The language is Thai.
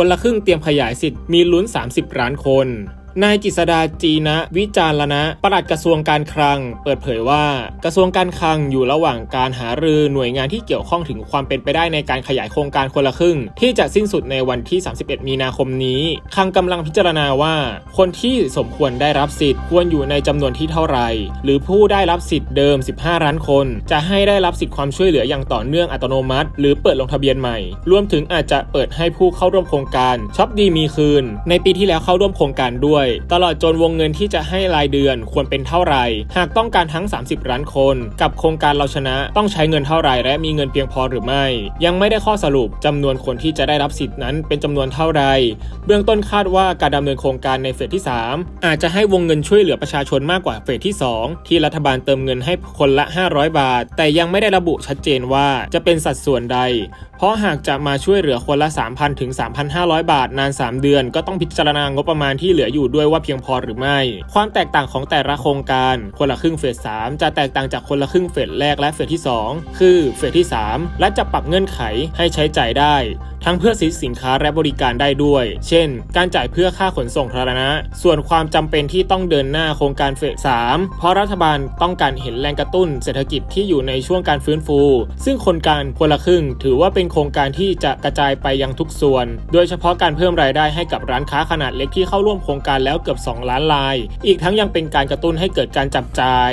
คนละครึ่งเตรียมขยายสิทธิ์มีลุ้น 30ล้านคน นายกิษดาจีนะวิจารณะปลัดกระทรวงการคลัง เปิดเผยว่ากระทรวงการคลังอยู่ระหว่างการหารือหน่วยงานที่เกี่ยวข้องถึงความเป็นไปได้ในการขยายโครงการคนละครึ่ง ที่จะสิ้นสุดในวันที่ 31 มีนาคมนี้คลังกำลังพิจารณาว่า คนที่สมควรได้รับสิทธิ์ควรอยู่ในจำนวนที่เท่าไหร่ หรือผู้ได้รับสิทธิ์เดิม 15 ล้านคน จะให้ได้รับสิทธิ์ความช่วยเหลืออย่างต่อเนื่องอัตโนมัติ หรือเปิดลงทะเบียนใหม่ รวมถึงอาจจะเปิดให้ผู้เข้าร่วมโครงการช็อปดีมีคืน ในปีที่แล้วเข้าร่วมโครงการด้วยตลอดจนวงเงินที่จะให้รายเดือนควรเป็นเท่าไหร่ หากต้องการทั้ง 30ล้านคน กับโครงการเราชนะต้องใช้เงินเท่าไหร่และมีเงินเพียงพอหรือไม่ ยังไม่ได้ข้อสรุปจำนวนคนที่จะได้รับสิทธินั้นเป็นจำนวนเท่าไหร่เบื้องต้นคาดว่าการดำเนินโครงการในเฟสที่ 3 อาจจะให้วงเงินช่วยเหลือประชาชนมากกว่าเฟสที่ 2 ที่รัฐบาลเติมเงินให้คนละ 500 บาท แต่ยังไม่ได้ระบุชัดเจนว่าจะเป็นสัดส่วนใด เพราะหากจะมาช่วยเหลือคนละ 3,000 ถึง 3,500 บาทนาน 3 เดือน ก็ต้องพิจารณางบประมาณที่เหลืออยู่ด้วยว่าเพียงพอหรือไม่ ความแตกต่างของแต่ละโครงการ คนละครึ่งเฟส3จะแตกต่างจากคนละครึ่งเฟสแรกและเฟสที่ 2 คือเฟสที่ 3 และจะปรับเงื่อนไขให้ใช้จ่ายได้ ทั้งเพื่อซื้อสินค้าและบริการได้ด้วย เช่น การจ่ายเพื่อค่าขนส่งสาธารณะ ส่วนความจำเป็นที่ต้องเดินหน้าโครงการเฟส3เพราะรัฐบาลต้องการเห็นแรงกระตุ้นเศรษฐกิจที่อยู่ในช่วงการฟื้นฟู ซึ่งโครงการคนละครึ่ง ถือว่าเป็นโครงการที่จะกระจายไปยังทุกส่วน โดยเฉพาะการเพิ่มรายได้ให้กับร้านค้าขนาดเล็กที่เข้าร่วมโครงการแล้วเกือบ 2 ล้านลาย อีกทั้งยังเป็นการกระตุ้นให้เกิดการจับจ่าย